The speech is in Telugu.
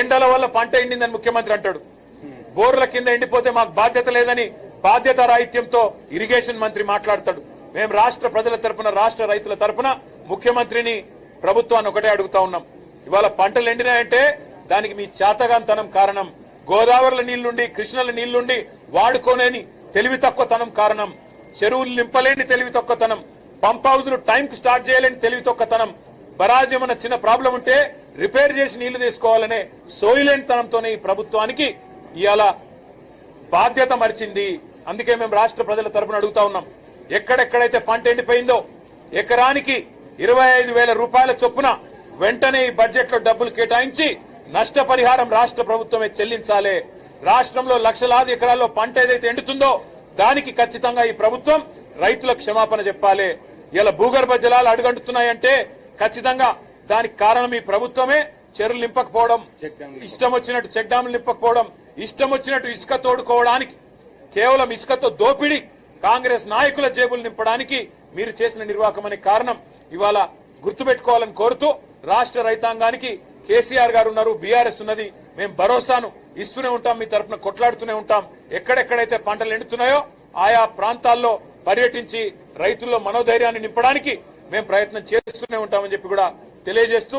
ఎండల వల్ల పంట ఎండిందని ముఖ్యమంత్రి అంటాడు. బోర్ల కింద ఎండిపోతే మాకు బాధ్యత లేదని బాధ్యత రాహిత్యంతో ఇరిగేషన్ మంత్రి మాట్లాడతాడు. మేము రాష్ట్ర ప్రజల తరపున రాష్ట్ర రైతుల తరపున ముఖ్యమంత్రిని ప్రభుత్వాన్ని ఒకటే అడుగుతా ఉన్నాం. ఇవాళ పంటలు ఎండినాయంటే దానికి మీ చేతగాంతనం కారణం. గోదావరిల నీళ్ళుండి కృష్ణల నీళ్ళుండి వాడుకోలేని తెలివి తక్కువతనం కారణం. చెరువులు నింపలేని తెలివి తక్కువతనం. పంప్ హౌజ్లు టైంకి స్టార్ట్ చేయలేని తెలివి తక్కువతనం. బరాజ్ ఏమన్నా చిన్న ప్రాబ్లం ఉంటే రిపేర్ చేసి నీళ్ళు తీసుకోవాలనే సోయిలెంట్తనంతోనే ఈ ప్రభుత్వానికి ఇవాళ బాధ్యత మరిచింది. అందుకే మేము రాష్ట్ర ప్రజల తరపున అడుగుతా ఉన్నాం. ఎక్కడెక్కడైతే పంట ఎండిపోయిందో ఎకరానికి ఇరవై ఐదు వేల రూపాయల చొప్పున వెంటనే ఈ బడ్జెట్లో డబ్బులు కేటాయించి నష్టపరిహారం రాష్ట్ర ప్రభుత్వమే చెల్లించాలి. రాష్ట్రంలో లక్షలాది ఎకరాల్లో పంట ఏదైతే ఎండుతుందో దానికి ఖచ్చితంగా ఈ ప్రభుత్వం రైతులకు క్షమాపణ చెప్పాలి. ఇలా భూగర్భ జలాలు అడుగంటున్నాయంటే ఖచ్చితంగా దానికి కారణం ఈ ప్రభుత్వమే. చెరువులు నింపకపోవడం ఇష్టం వచ్చినట్టు చెక్ డ్యాములు నింపకపోవడం ఇష్టం వచ్చినట్టు ఇసుక తోడుకోవడానికి కేవలం ఇసుకతో దోపిడీ కాంగ్రెస్ నాయకుల జేబులు నింపడానికి మీరు చేసిన నిర్వాహకం అనే కారణం ఇవాళ గుర్తుపెట్టుకోవాలని కోరుతూ రాష్ట్ర రైతాంగానికి కేసీఆర్ గారు ఉన్నారు బీఆర్ఎస్ ఉన్నది. మేము భరోసాను ఇస్తూనే ఉంటాం మీ తరఫున కొట్లాడుతూనే ఉంటాం. ఎక్కడెక్కడైతే పంటలు ఎండుతున్నాయో ఆయా ప్రాంతాల్లో పర్యటించి రైతుల్లో మనోధైర్యాన్ని నింపడానికి మేము ప్రయత్నం చేస్తూనే ఉంటామని చెప్పి కూడా తెలియజేస్తూ